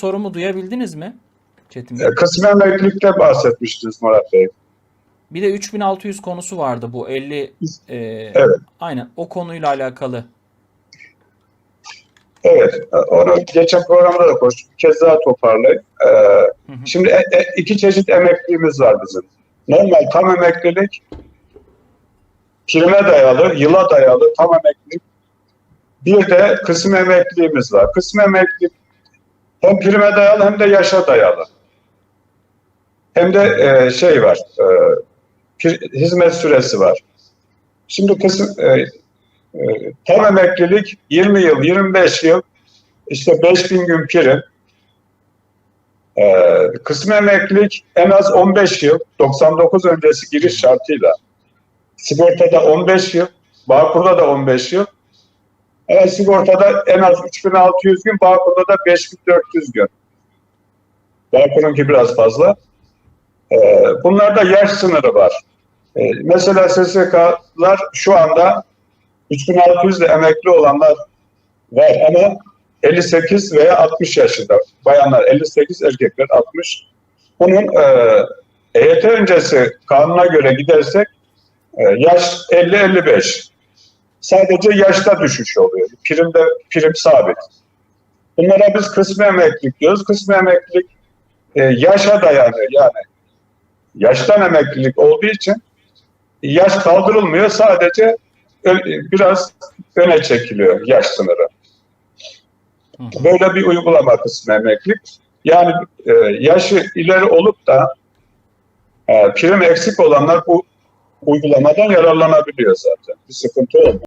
sorumu duyabildiniz mi? Çetin Bey. E, Kısmen emeklilikte bahsetmiştiniz Murat Bey. Bir de 3600 konusu vardı bu 50 e, Evet. aynen o konuyla alakalı. Evet, onu geçen programda da konuştuk. Bir kez daha toparlayayım. Ee, Hı hı. şimdi e- e- iki çeşit emekliliğimiz var bizim. Normal tam emeklilik, prime dayalı, yıla dayalı tam emeklilik. Bir de kısım emekliliğimiz var. Kısım emeklilik hem prime dayalı hem de yaşa dayalı. Hem de e, şey var, e, pri- hizmet süresi var. Şimdi kısım, e, e, tam emeklilik 20 yıl, 25 yıl, işte 5000 gün prim. E, kısım emeklilik en az 15 yıl, 99 öncesi giriş şartıyla. Sigortada 15 yıl, Bağkur'da da 15 yıl. Evet, sigortada en az 3600 gün, Bağkur'da da 5400 gün. Bağkur'unki biraz fazla. E, bunlarda yaş sınırı var. E, mesela SSK'lar şu anda 3600 de emekli olanlar var ama 58 veya 60 yaşında. Bayanlar 58, erkekler 60. Bunun e, EYT öncesi kanuna göre gidersek e, yaş 50-55. Sadece yaşta düşüş oluyor. Primde prim sabit. Bunlara biz kısmi emeklilik diyoruz. Kısmi emeklilik e, yaşa dayanıyor. Yani yaştan emeklilik olduğu için yaş kaldırılmıyor. Sadece biraz öne çekiliyor yaş sınırı. Böyle bir uygulama kısmı emeklilik. Yani e, yaşı ileri olup da e, prim eksik olanlar bu uygulamadan yararlanabiliyor zaten. Bir sıkıntı olmuyor.